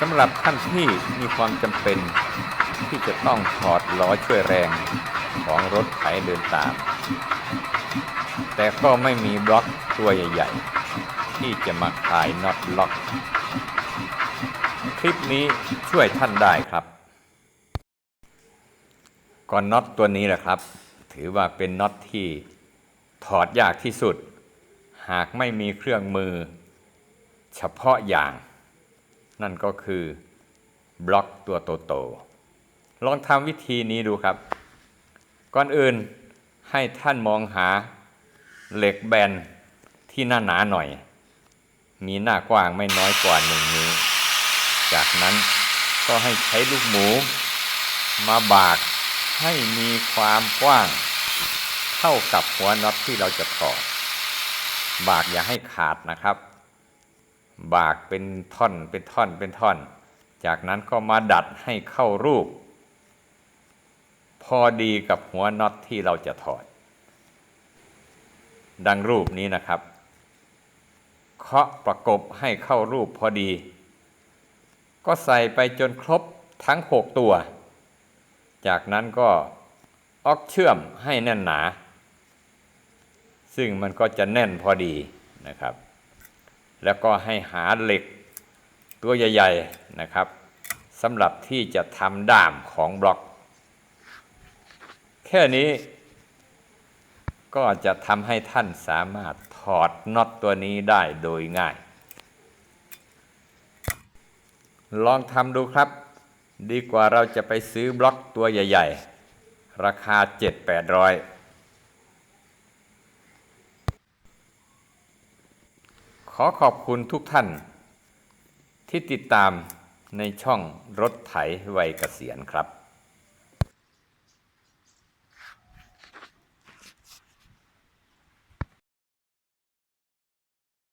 สำหรับท่านที่มีความจำเป็นที่จะต้องถอดล้อช่วยแรงของรถไถเดินตาม แต่ก็ไม่มีบล็อกตัวใหญ่ ๆ ที่จะมาคลายน็อตล็อก คลิปนี้ช่วยท่านได้ครับ ก่อนน็อตตัวนี้แหละครับ ถือว่าเป็นน็อตที่ถอดยากที่สุด หากไม่มีเครื่องมือ เฉพาะอย่าง นั่นก็คือบล็อกตัวโตๆลองทำวิธีนี้ดูครับ ก่อนอื่นให้ท่านมองหาเหล็กแบนที่หน้าหนาหน่อย มีหน้ากว้างไม่น้อยกว่าหนึ่งนิ้ว จากนั้นก็ให้ใช้ลูกหมู มาบากให้มีความกว้าง เท่ากับหัวน็อตที่เราจะถอดบากอย่าให้ขาดนะครับ บากเป็นท่อนเป็นท่อนเป็นท่อน จากนั้นก็มาดัดให้เข้ารูป พอดีกับหัวน็อตที่เราจะถอด ดังรูปนี้นะครับ เคาะประกบให้เข้ารูปพอดี ก็ใส่ไปจนครบทั้ง6ตัว จากนั้นก็ออกเชื่อมให้แน่นหนา ซึ่งมันก็จะแน่นพอดีนะครับ แล้วก็ให้หาเหล็กตัวใหญ่ๆนะครับสำหรับที่จะทำด้ามของบล็อก แค่นี้ก็จะทำให้ท่านสามารถถอดน็อตตัวนี้ได้โดยง่าย ลองทำดูครับ ดีกว่าเราจะไปซื้อบล็อกตัวใหญ่ ๆ ราคา 7-800 ขอขอบคุณทุกท่าน ที่ติดตามในช่องรถไถวัยเกษียณครับ